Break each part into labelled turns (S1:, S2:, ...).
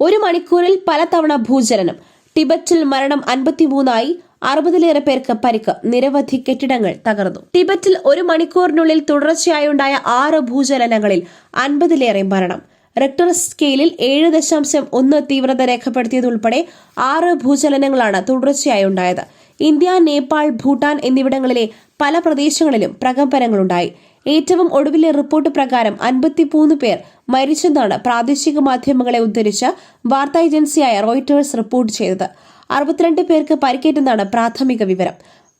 S1: ഒരു മണിക്കൂറിൽ പലതവണ ഭൂചലനം. ടിബറ്റിൽ മരണം അൻപത്തിമൂന്നായി അറുപതിലേറെ പേർക്ക് പരിക്ക്. നിരവധി കെട്ടിടങ്ങൾ തകർന്നു. ടിബറ്റിൽ ഒരു മണിക്കൂറിനുള്ളിൽ തുടർച്ചയായുണ്ടായ ആറ് ഭൂചലനങ്ങളിൽ അൻപതിലേറെ മരണം. റിക്ടർ സ്കെയിലിൽ ഏഴ് ദശാംശം ഒന്ന് തീവ്രത രേഖപ്പെടുത്തിയതുൾപ്പെടെ ആറ് ഭൂചലനങ്ങളാണ് തുടർച്ചയായി ഉണ്ടായത് ഇന്ത്യ നേപ്പാൾ ഭൂട്ടാൻ എന്നിവിടങ്ങളിലെ പല പ്രദേശങ്ങളിലും പ്രകമ്പനങ്ങളുണ്ടായി. ഏറ്റവും ഒടുവിലെ റിപ്പോർട്ട് പ്രകാരം അൻപത്തിമൂന്ന് പേർ മരിച്ചെന്നാണ് പ്രാദേശിക മാധ്യമങ്ങളെ ഉദ്ധരിച്ച് വാർത്താ ഏജൻസിയായ റോയിറ്റേഴ്സ് റിപ്പോർട്ട് ചെയ്തത്. അറുപത്തിരണ്ട് പേർക്ക് പരിക്കേറ്റെന്നാണ് പ്രാഥമിക വിവരം.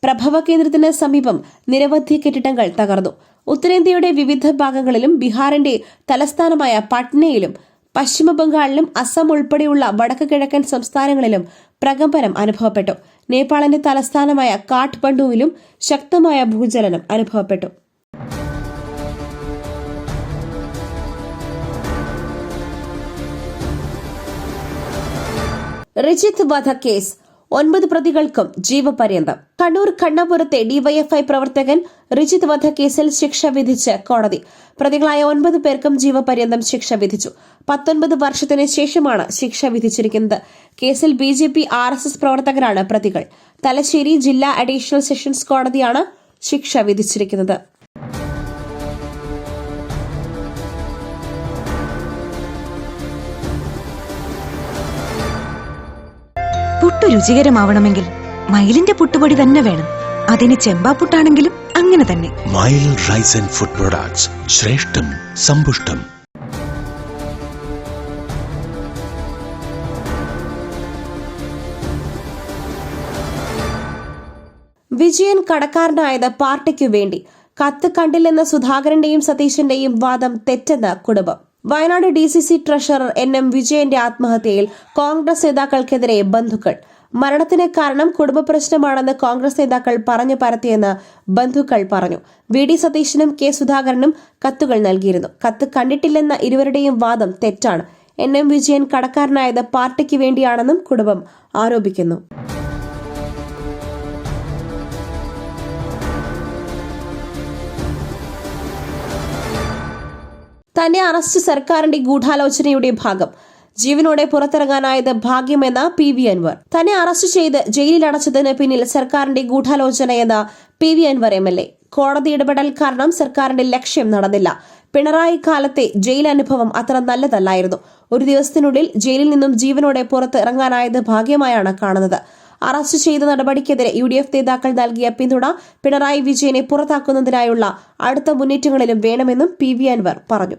S1: പ്രഭവ കേന്ദ്രത്തിന് സമീപം നിരവധി കെട്ടിടങ്ങൾ തകർന്നു. ഉത്തരേന്ത്യയുടെ വിവിധ ഭാഗങ്ങളിലും ബീഹാറിന്റെ തലസ്ഥാനമായ പട്നയിലും പശ്ചിമ ബംഗാളിലും അസം ഉൾപ്പെടെയുള്ള വടക്ക് കിഴക്കൻ സംസ്ഥാനങ്ങളിലും പ്രകമ്പനം അനുഭവപ്പെട്ടു. നേപ്പാളിന്റെ തലസ്ഥാനമായ കാഠ്മണ്ഡുവിലും ശക്തമായ ഭൂചലനം അനുഭവപ്പെട്ടു. റിജിത്ത് വധക്കേസ് ഒൻപത് പ്രതികൾക്കും ജീവപര്യന്തം. കണ്ണൂർ കണ്ണപുരത്തെ ഡിവൈഎഫ്ഐ പ്രവർത്തകൻ റിജിത് വധക്കേസിൽ ശിക്ഷ വിധിച്ച് കോടതി. പ്രതികളായ ഒൻപത് പേർക്കും ജീവപര്യന്തം ശിക്ഷ വിധിച്ചു. പത്തൊൻപത് വർഷത്തിന് ശേഷമാണ് ശിക്ഷ വിധിച്ചിരിക്കുന്നത്. കേസിൽ B J P R S S പ്രവർത്തകരാണ് പ്രതികൾ. തലശ്ശേരി ജില്ലാ അഡീഷണൽ സെഷൻസ് കോടതിയാണ് ശിക്ഷ വിധിച്ചിരിക്കുന്നത്.
S2: രുചികരമാവണമെങ്കിൽ മയിലിന്റെ പുട്ടുപൊടി തന്നെ വേണം. അതിന് ചെമ്പാപ്പുട്ടാണെങ്കിലും അങ്ങനെ തന്നെ.
S3: മയിൽ റൈസ് ആൻഡ് ഫുഡ് പ്രൊഡക്ട്സ് ശ്രേഷ്ഠം സമ്പുഷ്ടം.
S1: വിജയൻ കടക്കാരനായത് പാർട്ടിക്കു വേണ്ടി. കത്ത് കണ്ടില്ലെന്ന സുധാകരന്റെയും സതീശന്റെയും വാദം തെറ്റെന്ന് കുടുംബം. Wayanad D C C treasurer N M വിജയന്റെ ആത്മഹത്യയിൽ കോൺഗ്രസ് നേതാക്കൾക്കെതിരെ ബന്ധുക്കൾ. മരണത്തിന് കാരണം കുടുംബ പ്രശ്നമാണെന്ന് കോൺഗ്രസ് നേതാക്കൾ പറഞ്ഞു പരത്തിയെന്ന് ബന്ധുക്കൾ പറഞ്ഞു. വി. ഡി. സതീശനും കെ. സുധാകരനും കത്തുകൾ നൽകിയിരുന്നു. കത്ത് കണ്ടിട്ടില്ലെന്ന ഇരുവരുടെയും വാദം തെറ്റാണ്. എൻ. എം. വിജയൻ കടക്കാരനായത് പാർട്ടിക്ക് വേണ്ടിയാണെന്നും കുടുംബം ആരോപിക്കുന്നു. തന്നെ അറസ്റ്റ് സർക്കാരിന്റെ ഗൂഢാലോചനയുടെ ഭാഗം. ജീവനോടെ പുറത്തിറങ്ങാനായത് ഭാഗ്യമെന്ന പി വി അൻവർ. തന്നെ അറസ്റ്റ് ചെയ്ത് ജയിലിൽ അടച്ചതിന് പിന്നിൽ സർക്കാരിന്റെ ഗൂഢാലോചനയെന്ന P V Anvar M L A. കോടതി ഇടപെടൽ കാരണം സർക്കാരിന്റെ ലക്ഷ്യം നടന്നില്ല. പിണറായി കാലത്തെ ജയിൽ അനുഭവം അത്ര നല്ലതല്ലായിരുന്നു. ഒരു ദിവസത്തിനുള്ളിൽ ജയിലിൽ നിന്നും ജീവനോടെ പുറത്ത് ഇറങ്ങാനായത് ഭാഗ്യമായാണ് കാണുന്നത്. അറസ്റ്റ് ചെയ്ത നടപടിക്കെതിരെ യു ഡി എഫ് നേതാക്കൾ നൽകിയ പിന്തുണ പിണറായി വിജയനെ പുറത്താക്കുന്നതിനായുള്ള അടുത്ത മുന്നേറ്റങ്ങളിലും വേണമെന്നും പി വി അൻവർ പറഞ്ഞു.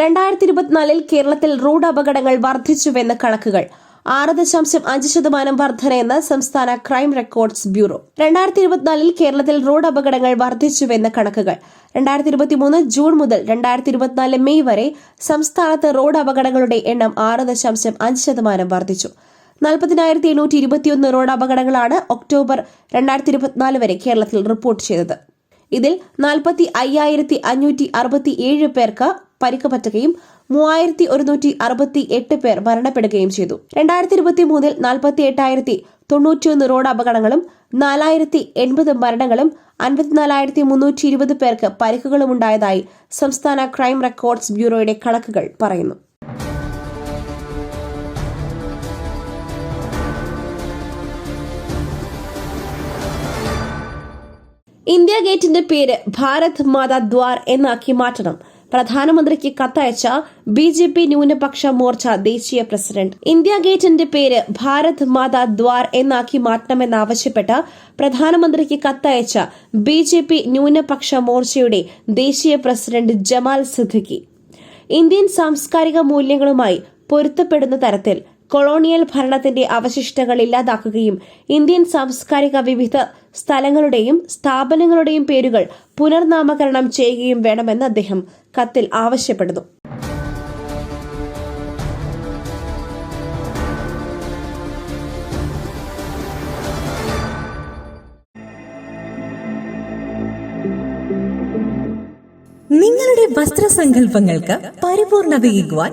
S1: രണ്ടായിരത്തി ഇരുപത്തിനാലിൽ കേരളത്തിൽ റോഡ് അപകടങ്ങൾ വർദ്ധിച്ചുവെന്ന കണക്കുകൾ. ആറ് ദശാംശം അഞ്ച് ശതമാനം വർധനയെന്ന് സംസ്ഥാന ക്രൈം റെക്കോർഡ്സ് ബ്യൂറോ. രണ്ടായിരത്തി ഇരുപത്തിനാലിൽ കേരളത്തിൽ റോഡ് അപകടങ്ങൾ വർദ്ധിച്ചുവെന്ന കണക്കുകൾ. രണ്ടായിരത്തി ഇരുപത്തിമൂന്ന് ജൂൺ മുതൽ രണ്ടായിരത്തി ഇരുപത്തിനാല് മെയ് വരെ സംസ്ഥാനത്ത് റോഡ് അപകടങ്ങളുടെ എണ്ണം ആറ് ദശാംശം അഞ്ച് ശതമാനം വർദ്ധിച്ചു. നാൽപ്പതിനായിരത്തി എണ്ണൂറ്റി ഇരുപത്തിയൊന്ന് റോഡ് അപകടങ്ങളാണ് ഒക്ടോബർ രണ്ടായിരത്തി ഇരുപത്തിനാല് വരെ കേരളത്തിൽ റിപ്പോർട്ട് ചെയ്തത്. ഇതിൽ നാൽപ്പത്തി അയ്യായിരത്തി അഞ്ഞൂറ്റി അറുപത്തി ഏഴ് പേർക്ക് പരിക്ക് പറ്റുകയും മൂവായിരത്തി ഒരുന്നൂറ്റി അറുപത്തി എട്ട് പേർ മരണപ്പെടുകയും ചെയ്തു. രണ്ടായിരത്തി ഇരുപത്തി മൂന്നിൽ നാൽപ്പത്തി എട്ടായിരത്തി തൊണ്ണൂറ്റിയൊന്ന് റോഡ് അപകടങ്ങളും നാലായിരത്തി എൺപത് മരണങ്ങളും അൻപത്തിനാലായിരത്തി മുന്നൂറ്റി ഇരുപത് പേർക്ക് പരിക്കുകളും ഉണ്ടായതായി സംസ്ഥാന ക്രൈം റെക്കോർഡ്സ് ബ്യൂറോയുടെ കണക്കുകൾ പറയുന്നു. ഇന്ത്യ ഗേറ്റിന്റെ പേര് ഭാരത് മാതാ ദ്വാർ എന്നാക്കി മാറ്റണം. പ്രധാനമന്ത്രിക്ക് കത്തയച്ച ബി ജെ പി ന്യൂനപക്ഷ മോർച്ച ദേശീയ പ്രസിഡന്റ്. ഇന്ത്യ ഗേറ്റിന്റെ പേര് ഭാരത് മാതാ ദ്വാർ എന്നാക്കി മാറ്റണമെന്നാവശ്യപ്പെട്ട് പ്രധാനമന്ത്രിക്ക് കത്തയച്ച ബി ജെ പി ന്യൂനപക്ഷ മോർച്ചയുടെ ദേശീയ പ്രസിഡന്റ് ജമാൽ സിദ്ദിഖി. ഇന്ത്യൻ സാംസ്കാരിക മൂല്യങ്ങളുമായി പൊരുത്തപ്പെടുന്ന തരത്തിൽ കൊളോണിയൽ ഭരണത്തിന്റെ അവശിഷ്ടങ്ങൾ ഇല്ലാതാക്കുകയും ഇന്ത്യൻ സാംസ്കാരിക വിവിധ സ്ഥലങ്ങളുടെയും സ്ഥാപനങ്ങളുടെയും പേരുകൾ പുനർനാമകരണം ചെയ്യുകയും വേണമെന്ന് അദ്ദേഹം കത്തിൽ ആവശ്യപ്പെടുന്നു.
S4: നിങ്ങളുടെ വസ്ത്രസങ്കല്പങ്ങൾക്ക് പരിപൂർണതയേകുവാൻ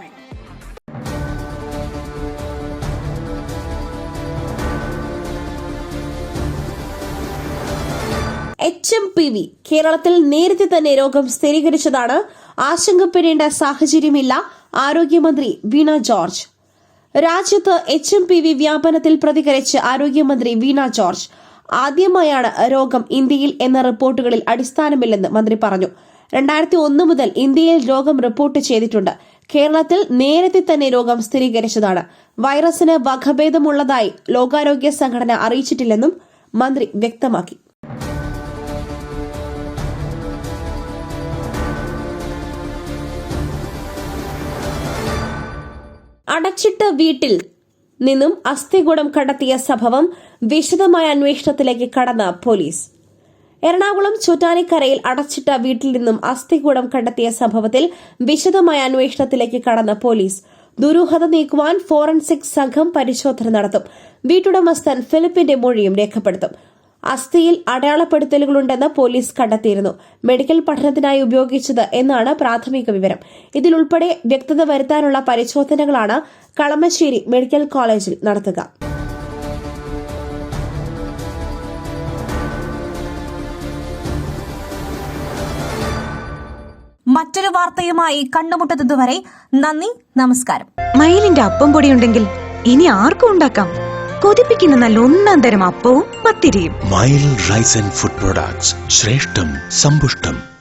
S1: M P V. കേരളത്തിൽ നേരത്തെ തന്നെ രോഗം സ്ഥിരീകരിച്ചതാണ്. ആശങ്കപ്പെടേണ്ട സാഹചര്യമില്ല. ആരോഗ്യമന്ത്രി വീണ ജോർജ്. രാജ്യത്ത് എച്ച് എം പി വി വ്യാപനത്തിൽ പ്രതികരിച്ച് ആരോഗ്യമന്ത്രി വീണ ജോർജ്. ആദ്യമായാണ് രോഗം ഇന്ത്യയിൽ എന്ന റിപ്പോർട്ടുകളിൽ അടിസ്ഥാനമില്ലെന്ന് മന്ത്രി പറഞ്ഞു. രണ്ടായിരത്തി ഒന്ന് മുതൽ ഇന്ത്യയിൽ രോഗം റിപ്പോർട്ട് ചെയ്തിട്ടുണ്ട്. കേരളത്തിൽ നേരത്തെ തന്നെ രോഗം സ്ഥിരീകരിച്ചതാണ്. വൈറസിന് വകഭേദമുള്ളതായി ലോകാരോഗ്യ സംഘടന അറിയിച്ചിട്ടില്ലെന്നും മന്ത്രി വ്യക്തമാക്കി. അടച്ചിട്ട വീട്ടിൽ നിന്നും അസ്ഥികൂടം കണ്ടെത്തിയ സംഭവം വിശദമായ അന്വേഷണത്തിലേക്ക് കടന്ന പോലീസ്. എറണാകുളം ചുറ്റാനിക്കരയിൽ അടച്ചിട്ട വീട്ടിൽ നിന്നും അസ്ഥികൂടം കണ്ടെത്തിയ സംഭവത്തിൽ വിശദമായ അന്വേഷണത്തിലേക്ക് കടന്ന പോലീസ്. ദുരൂഹത നീക്കുവാൻ ഫോറൻസിക് സംഘം പരിശോധന നടത്തും. വീട്ടുടമസ്ഥൻ ഫിലിപ്പിന്റെ മൊഴിയും രേഖപ്പെടുത്തും. അസ്ഥിയിൽ അടയാളപ്പെടുത്തലുകളുണ്ടെന്ന് പോലീസ് കണ്ടെത്തിയിരുന്നു. മെഡിക്കൽ പഠനത്തിനായി ഉപയോഗിച്ചത് എന്നാണ് പ്രാഥമിക വിവരം. ഇതിലുൾപ്പെടെ വ്യക്തത വരുത്താനുള്ള പരിശോധനകളാണ് കളമശ്ശേരി മെഡിക്കൽ കോളേജിൽ നടത്തുക.
S5: മറ്റൊരു വാർത്തയുമായി കണ്ടുമുട്ടുന്നതുവരെ നന്ദി നമസ്കാരം.
S2: മയിലിന്റെ അപ്പം പൊടിയുണ്ടെങ്കിൽ ഇനി ആർക്കും ഉണ്ടാക്കാം? കൊതിപ്പിക്കുന്ന നല്ല ഒന്നാം തരം അപ്പവും പത്തിരിയും.
S3: Mayil rice and food products ശ്രേഷ്ഠം സമ്പുഷ്ടം.